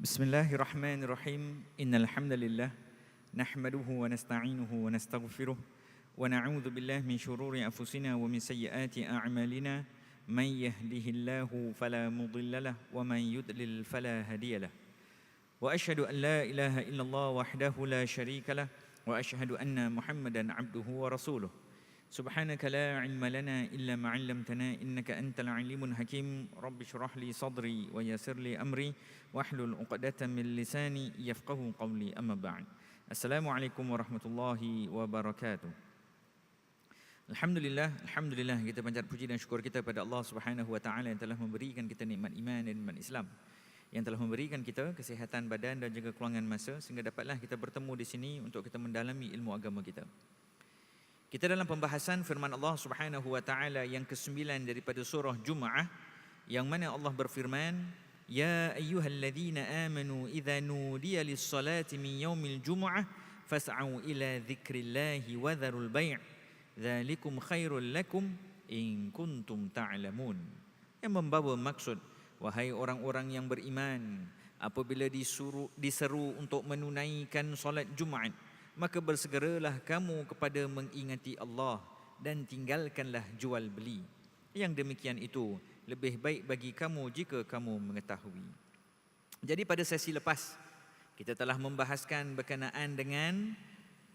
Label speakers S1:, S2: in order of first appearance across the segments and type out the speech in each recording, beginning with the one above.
S1: بسم الله الرحمن الرحيم إن الحمد لله نحمده ونستعينه ونستغفره ونعوذ بالله من شرور أنفسنا ومن سيئات أعمالنا من يهده الله فلا مضل له ومن يضلل فلا هادي له وأشهد أن لا إله إلا الله وحده لا شريك له وأشهد أن محمدا عبده ورسوله سبحانك لا علم لنا إلا ما علمتنا إنك أنت العليم الحكيم رب اشرح لي صدري ويسر لي أمري واحلل عقدة من لساني يفقه قولي أما بعد السلام عليكم ورحمة الله وبركاته Alhamdulillah, Alhamdulillah kita panjat puji dan syukur kita pada Allah Subhanahu Wa Taala yang telah memberikan kita nikmat iman dan nikmat Islam yang telah memberikan kita kesihatan badan dan juga keluangan masa sehingga dapatlah kita bertemu di sini untuk kita mendalami ilmu agama kita. Kita dalam pembahasan firman Allah Subhanahu wa taala yang ke-9 daripada surah Jumaah yang mana Allah berfirman, "Ya ayyuhalladzina amanu idza nudiya lis-salati min yaumil jumu'ah fas'au ila dzikrillahi wa dzarul bai'. Dzalikum khairul lakum in kuntum ta'lamun." Yang membawa maksud wahai orang-orang yang beriman apabila disuruh diseru untuk menunaikan solat Jumaat maka bersegeralah kamu kepada mengingati Allah dan tinggalkanlah jual beli. Yang demikian itu lebih baik bagi kamu jika kamu mengetahui. Jadi pada sesi lepas kita telah membahaskan berkenaan dengan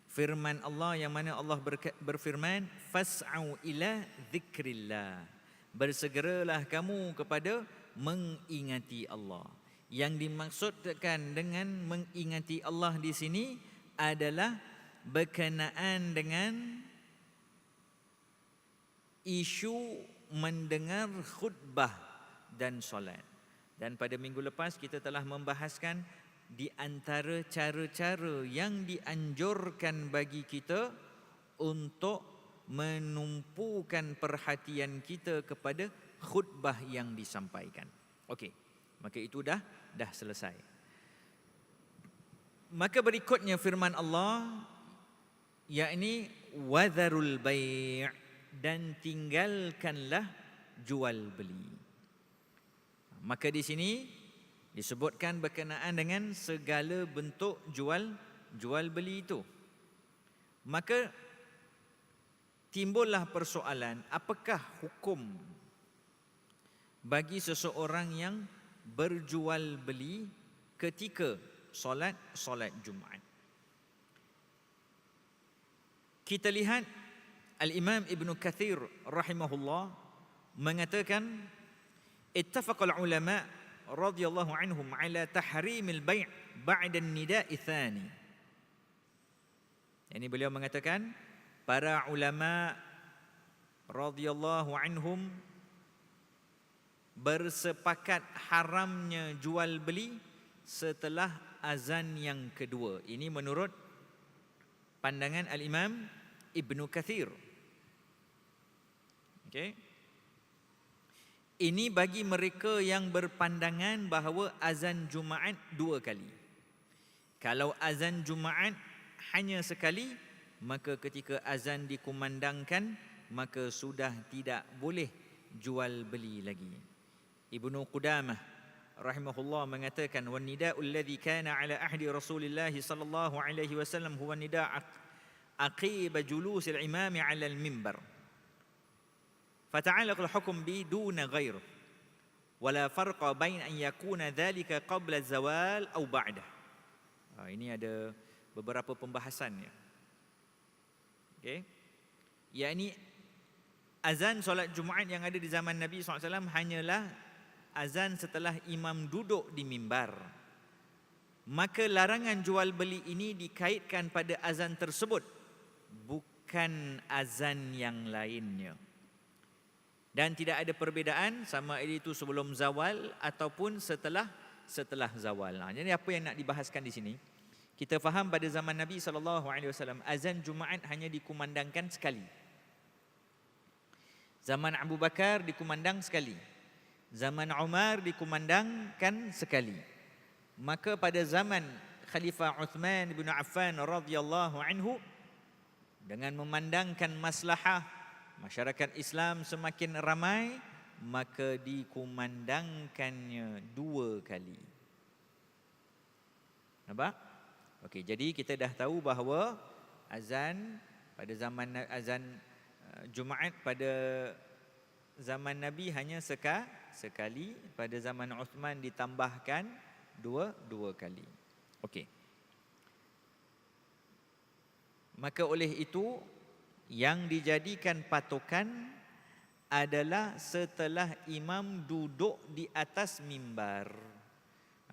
S1: firman Allah yang mana Allah berfirman fas'au ila dzikrillah. Bersegeralah kamu kepada mengingati Allah. Yang dimaksudkan dengan mengingati Allah di sini adalah berkenaan dengan isu mendengar khutbah dan solat. Dan pada minggu lepas kita telah membahaskan di antara cara-cara yang dianjurkan bagi kita untuk menumpukan perhatian kita kepada khutbah yang disampaikan. Okey, maka itu dah dah selesai. Maka berikutnya firman Allah yakni wadharul bai' dan tinggalkanlah jual beli. Maka di sini disebutkan berkenaan dengan segala bentuk jual jual beli itu. Maka timbullah persoalan apakah hukum bagi seseorang yang berjual beli ketika solat solat Jumaat. Kita lihat Al-Imam Ibn Kathir rahimahullah mengatakan ittafaqal ulama radhiyallahu anhum ala tahrimil bai' ba'da an-nida'i tsani. Ini beliau mengatakan para ulama radhiyallahu anhum bersepakat haramnya jual beli setelah azan yang kedua. Ini menurut pandangan Al-Imam Ibn Kathir. Okay. Ini bagi mereka yang berpandangan bahawa azan Jumaat dua kali. Kalau azan Jumaat hanya sekali, maka ketika azan dikumandangkan, maka sudah tidak boleh jual beli lagi. Ibnu Qudamah rahimahullah mengatakan wan nida'u alladhi kana ala ahdi Rasulillah sallallahu alaihi wasallam huwa nida' aqib julus al-imam ala al-minbar. فتعلق الحكم به دون غيره ولا فرق بين أن يكون ذلك قبل الزوال أو بعده ini ada beberapa pembahasannya okay. yakni azan solat Jumaat yang ada di zaman Nabi SAW hanyalah azan setelah imam duduk di mimbar maka larangan jual beli ini dikaitkan pada azan tersebut bukan azan yang lainnya dan tidak ada perbezaan sama ada itu sebelum zawal ataupun setelah setelah zawal. Nah, jadi apa yang nak dibahaskan di sini? Kita faham pada zaman Nabi sallallahu alaihi wasallam azan Jumaat hanya dikumandangkan sekali. Zaman Abu Bakar dikumandang sekali. Zaman Umar dikumandangkan sekali. Maka pada zaman Khalifah Uthman bin Affan radhiyallahu anhu dengan memandangkan maslahah masyarakat Islam semakin ramai maka dikumandangkannya dua kali Nampak? Okey, jadi kita dah tahu bahawa azan pada zaman azan uh, Jumaat pada zaman Nabi hanya seka, sekali, pada zaman Uthman ditambahkan dua dua kali. Okey. Maka oleh itu yang dijadikan patokan adalah setelah imam duduk di atas mimbar.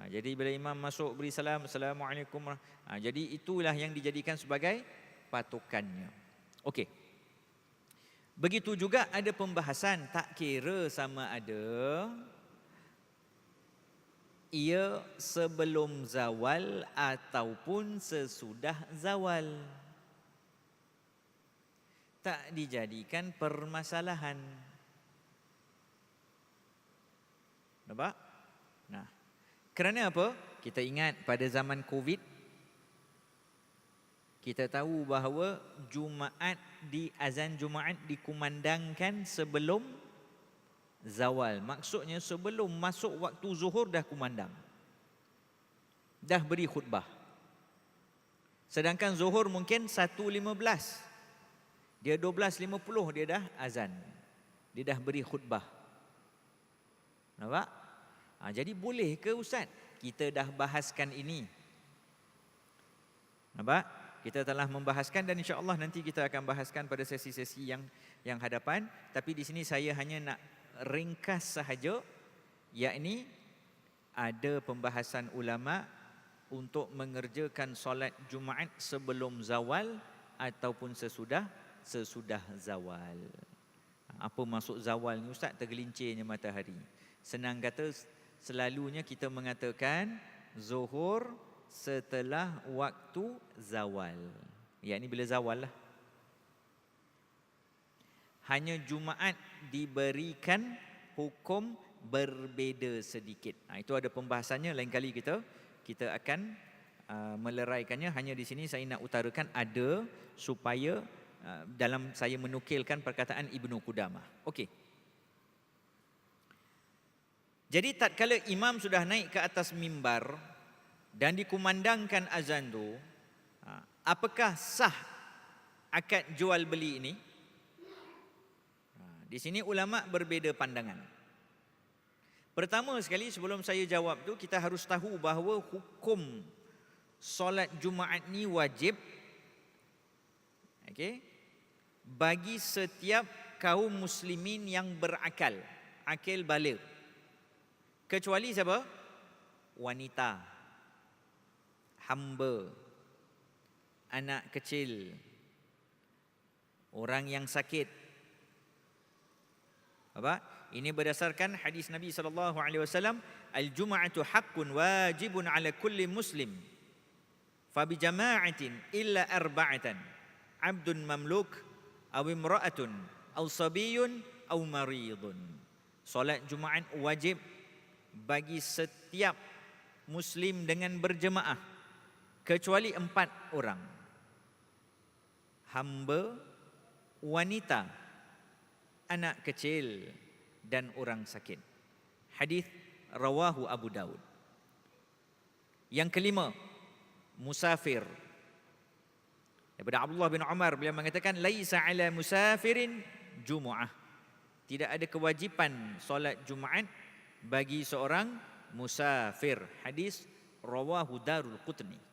S1: Ha, jadi bila imam masuk beri salam, Assalamualaikum. Ha, jadi itulah yang dijadikan sebagai patokannya. Okey. Begitu juga ada pembahasan tak kira sama ada ia sebelum zawal ataupun sesudah zawal. Tak dijadikan permasalahan. Nampak? Nah, kerana apa? Kita ingat pada zaman Covid kita tahu bahawa Jumaat di azan Jumaat dikumandangkan sebelum zawal. Maksudnya sebelum masuk waktu zuhur dah kumandang. Dah beri khutbah. Sedangkan zuhur mungkin 1.15. Dia 12.50 dia dah azan. Dia dah beri khutbah. Nampak? Ha, jadi boleh ke Ustaz? Kita dah bahaskan ini. Nampak? Kita telah membahaskan dan insya-Allah nanti kita akan bahaskan pada sesi-sesi yang yang hadapan, tapi di sini saya hanya nak ringkas sahaja yakni ada pembahasan ulama untuk mengerjakan solat Jumaat sebelum zawal ataupun sesudah sesudah zawal. Apa maksud zawal ni ustaz tergelincirnya matahari. Senang kata selalunya kita mengatakan zuhur setelah waktu zawal. Ya ini bila zawal lah. Hanya Jumaat diberikan hukum berbeza sedikit. Ha, itu ada pembahasannya lain kali kita kita akan uh, meleraikannya. Hanya di sini saya nak utarakan ada supaya uh, dalam saya menukilkan perkataan Ibnu Qudamah. Okey. Jadi tatkala imam sudah naik ke atas mimbar, dan dikumandangkan azan tu ha, apakah sah akad jual beli ini? Ha, di sini ulama berbeza pandangan. Pertama sekali sebelum saya jawab tu kita harus tahu bahawa hukum solat jumaat ni wajib okey bagi setiap kaum muslimin yang berakal akil balik kecuali siapa? Wanita hamba, anak kecil, orang yang sakit. Apa? Ini berdasarkan hadis Nabi sallallahu alaihi wasallam, "Al-jum'atu haqqun wajibun 'ala kulli muslim." Fa bi jama'atin illa arba'atan. 'Abdun mamluk aw imra'atun aw sabiyyun aw maridun. Solat Jumaat wajib bagi setiap muslim dengan berjemaah kecuali empat orang. Hamba wanita anak kecil dan orang sakit. Hadis rawahu Abu Daud. Yang kelima musafir. Daripada Abdullah bin Umar beliau mengatakan laisa ala musafirin jumuah. Tidak ada kewajipan solat Jumaat bagi seorang musafir. Hadis rawahu Darul Qutni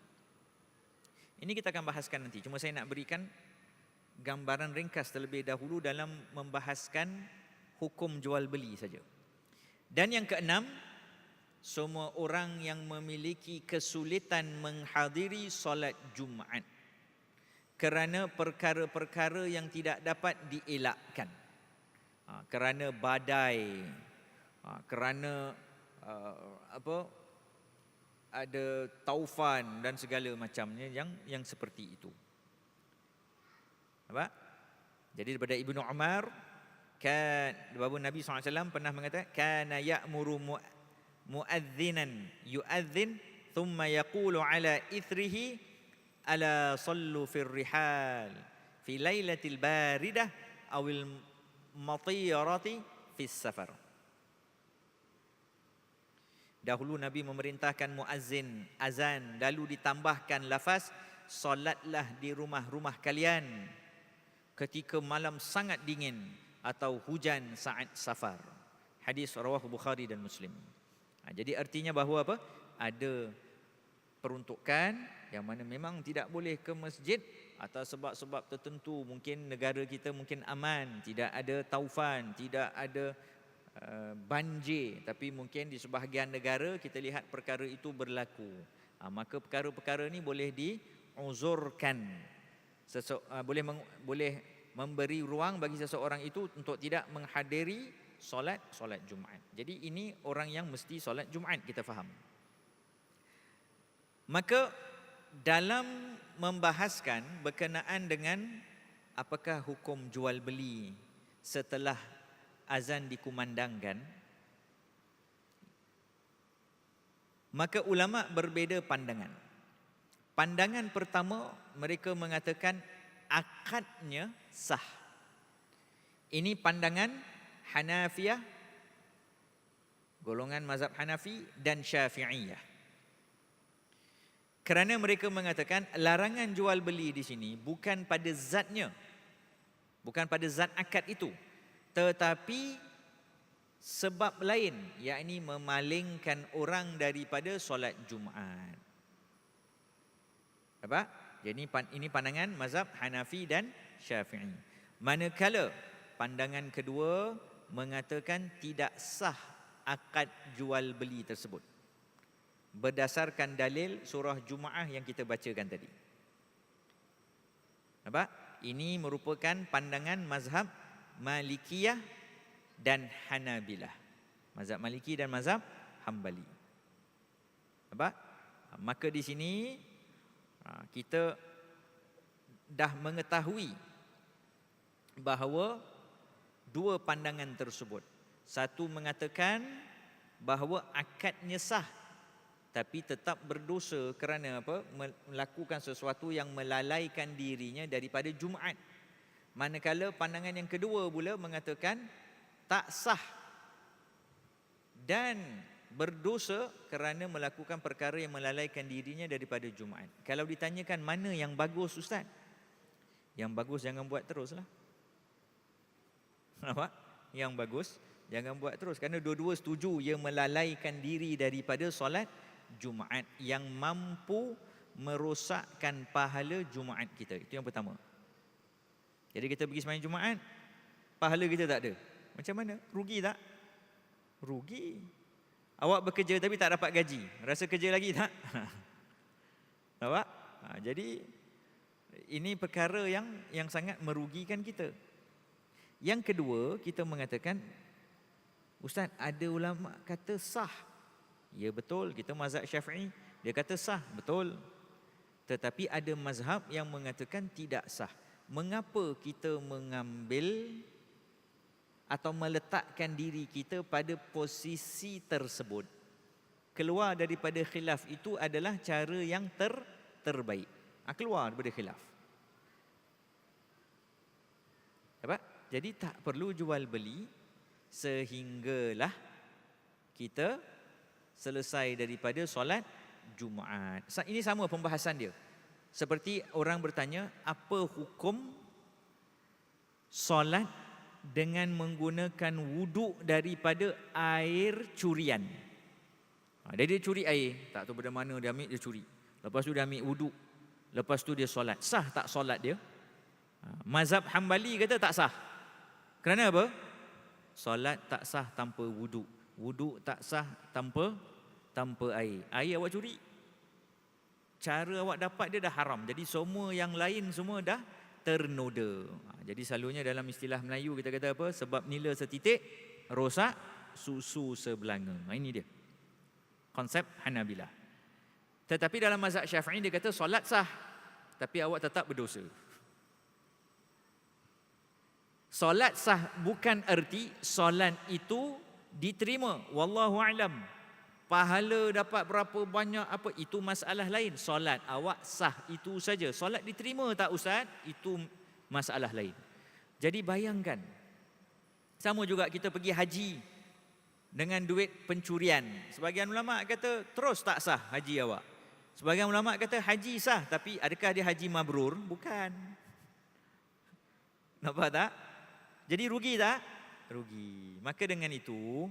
S1: ini kita akan bahaskan nanti. Cuma saya nak berikan gambaran ringkas terlebih dahulu dalam membahaskan hukum jual beli saja. Dan yang keenam, semua orang yang memiliki kesulitan menghadiri solat Jumaat kerana perkara-perkara yang tidak dapat dielakkan. Ha, kerana badai, ha, kerana uh, apa ada taufan dan segala macamnya yang yang seperti itu. Apa? Jadi daripada Ibnu Umar kan babu Nabi SAW pernah mengatakan kana ya'muru muadzinan yu'adzin thumma yaqulu ala ithrihi ala sallu fir rihal fi lailatil baridah awil matirati fi safar Dahulu Nabi memerintahkan muazzin azan lalu ditambahkan lafaz solatlah di rumah-rumah kalian ketika malam sangat dingin atau hujan saat safar. Hadis rawah Bukhari dan Muslim. Ha, jadi artinya bahawa apa? Ada peruntukan yang mana memang tidak boleh ke masjid atau sebab-sebab tertentu mungkin negara kita mungkin aman, tidak ada taufan, tidak ada Eh, banjir tapi mungkin di sebahagian negara kita lihat perkara itu berlaku ha, maka perkara-perkara ini boleh diuzurkan Sesok, uh, boleh meng, boleh memberi ruang bagi seseorang itu untuk tidak menghadiri solat solat Jumaat. Jadi ini orang yang mesti solat Jumaat kita faham. Maka dalam membahaskan berkenaan dengan apakah hukum jual beli setelah azan dikumandangkan maka ulama berbeza pandangan. Pandangan pertama mereka mengatakan akadnya sah. Ini pandangan Hanafiyah golongan mazhab Hanafi dan Syafi'iyah. Kerana mereka mengatakan larangan jual beli di sini bukan pada zatnya bukan pada zat akad itu tetapi sebab lain yakni memalingkan orang daripada solat Jumaat. Apa? Jadi ini pandangan mazhab Hanafi dan Syafi'i. Manakala pandangan kedua mengatakan tidak sah akad jual beli tersebut. Berdasarkan dalil surah Jumaah yang kita bacakan tadi. Apa? Ini merupakan pandangan mazhab Malikiyah dan Hanabilah. Mazhab Maliki dan mazhab Hambali. Apa? Maka di sini ha, kita dah mengetahui bahawa dua pandangan tersebut. Satu mengatakan bahawa akadnya sah tapi tetap berdosa kerana apa? melakukan sesuatu yang melalaikan dirinya daripada Jumaat. Manakala pandangan yang kedua pula mengatakan tak sah dan berdosa kerana melakukan perkara yang melalaikan dirinya daripada Jumaat. Kalau ditanyakan mana yang bagus Ustaz? Yang bagus jangan buat teruslah. Nampak? Yang bagus jangan buat terus kerana dua-dua setuju ia melalaikan diri daripada solat Jumaat yang mampu merosakkan pahala Jumaat kita. Itu yang pertama. Jadi kita pergi sembahyang Jumaat, pahala kita tak ada. Macam mana? Rugi tak? Rugi. Awak bekerja tapi tak dapat gaji. Rasa kerja lagi tak? Nampak? Ha, jadi ini perkara yang yang sangat merugikan kita. Yang kedua, kita mengatakan Ustaz, ada ulama kata sah. Ya betul, kita mazhab Syafi'i, dia kata sah, betul. Tetapi ada mazhab yang mengatakan tidak sah mengapa kita mengambil atau meletakkan diri kita pada posisi tersebut? Keluar daripada khilaf itu adalah cara yang ter terbaik. Ha, keluar daripada khilaf. Apa jadi tak perlu jual beli sehinggalah kita selesai daripada solat Jumaat. Ini sama pembahasan dia seperti orang bertanya, apa hukum solat dengan menggunakan wuduk daripada air curian? Ha, dia, dia curi air, tak tahu pada mana dia ambil, dia curi. Lepas tu dia ambil wuduk. Lepas tu dia solat. Sah tak solat dia? Ha, mazhab Hambali kata tak sah. Kerana apa? Solat tak sah tanpa wuduk. Wuduk tak sah tanpa tanpa air. Air awak curi cara awak dapat dia dah haram. Jadi semua yang lain semua dah ternoda. Ha, jadi selalunya dalam istilah Melayu kita kata apa? Sebab nila setitik, rosak susu sebelanga. Ha, ini dia. Konsep Hanabilah. Tetapi dalam mazhab Syafi'i dia kata solat sah. Tapi awak tetap berdosa. Solat sah bukan erti solat itu diterima. Wallahu a'lam pahala dapat berapa banyak apa itu masalah lain solat awak sah itu saja solat diterima tak ustaz itu masalah lain jadi bayangkan sama juga kita pergi haji dengan duit pencurian. Sebagian ulama kata terus tak sah haji awak. Sebagian ulama kata haji sah tapi adakah dia haji mabrur? Bukan. Nampak tak? Jadi rugi tak? Rugi. Maka dengan itu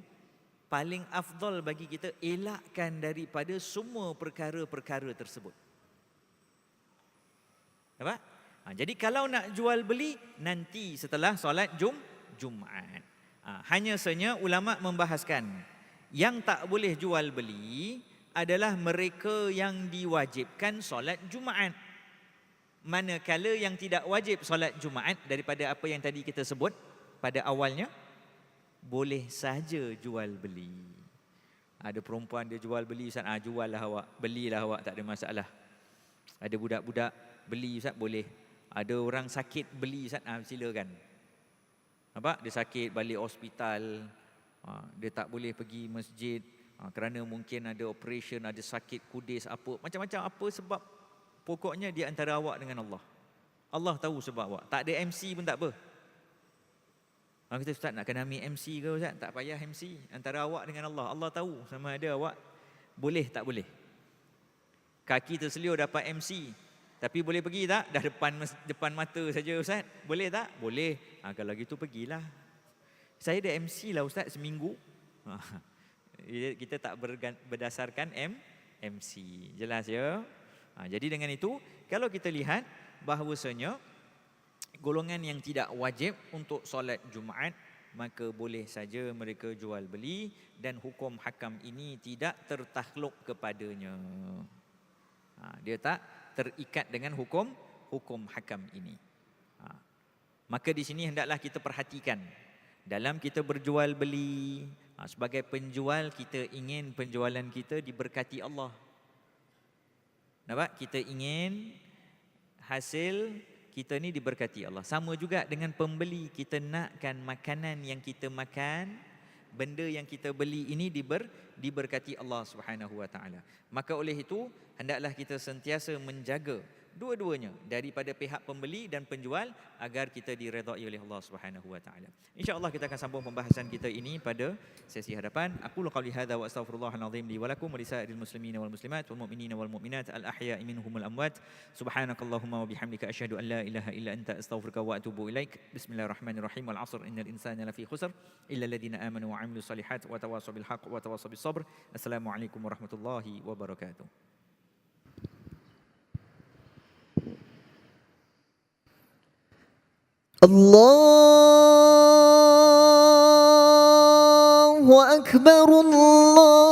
S1: paling afdal bagi kita elakkan daripada semua perkara-perkara tersebut. Nampak? Ha, jadi kalau nak jual beli nanti setelah solat Jum Jumaat. Ha, hanya saja ulama membahaskan yang tak boleh jual beli adalah mereka yang diwajibkan solat Jumaat. Manakala yang tidak wajib solat Jumaat daripada apa yang tadi kita sebut pada awalnya boleh saja jual beli. Ada perempuan dia jual beli Ustaz, ah juallah awak, belilah awak tak ada masalah. Ada budak-budak beli Ustaz boleh. Ada orang sakit beli Ustaz, ah silakan. Nampak? Dia sakit balik hospital. Ha, dia tak boleh pergi masjid ha, kerana mungkin ada operation, ada sakit kudis apa, macam-macam apa sebab pokoknya dia antara awak dengan Allah. Allah tahu sebab awak. Tak ada MC pun tak apa. Orang kata Ustaz nak kena ambil MC ke Ustaz? Tak payah MC. Antara awak dengan Allah. Allah tahu sama ada awak boleh tak boleh. Kaki terseliur dapat MC. Tapi boleh pergi tak? Dah depan depan mata saja Ustaz. Boleh tak? Boleh. Ha, kalau gitu pergilah. Saya ada MC lah Ustaz seminggu. Ha, kita tak berdasarkan M, MC. Jelas ya? Ha, jadi dengan itu, kalau kita lihat bahawasanya golongan yang tidak wajib untuk solat Jumaat maka boleh saja mereka jual beli dan hukum hakam ini tidak tertakluk kepadanya. Ha, dia tak terikat dengan hukum hukum hakam ini. Ha. Maka di sini hendaklah kita perhatikan dalam kita berjual beli ha, sebagai penjual kita ingin penjualan kita diberkati Allah. Nampak? Kita ingin hasil kita ni diberkati Allah. Sama juga dengan pembeli, kita nakkan makanan yang kita makan, benda yang kita beli ini diber, diberkati Allah Subhanahu Wa Taala. Maka oleh itu, hendaklah kita sentiasa menjaga dua-duanya daripada pihak pembeli dan penjual agar kita diredai oleh Allah Subhanahu wa taala. Insya-Allah kita akan sambung pembahasan kita ini pada sesi hadapan. Aku qauli hadza wa astaghfirullahal azim li wa lakum wa lisairil muslimin wal muslimat wal mu'minin wal mu'minat al ahya'i minhum wal amwat. Subhanakallahumma wa bihamdika asyhadu an la ilaha illa anta astaghfiruka wa atubu ilaik. Bismillahirrahmanirrahim. Wal 'asr innal insana lafi khusr illa alladhina amanu wa 'amilus salihat wa tawassaw bil haqq wa tawassaw bis sabr. Assalamualaikum warahmatullahi wabarakatuh.
S2: الله أكبر الله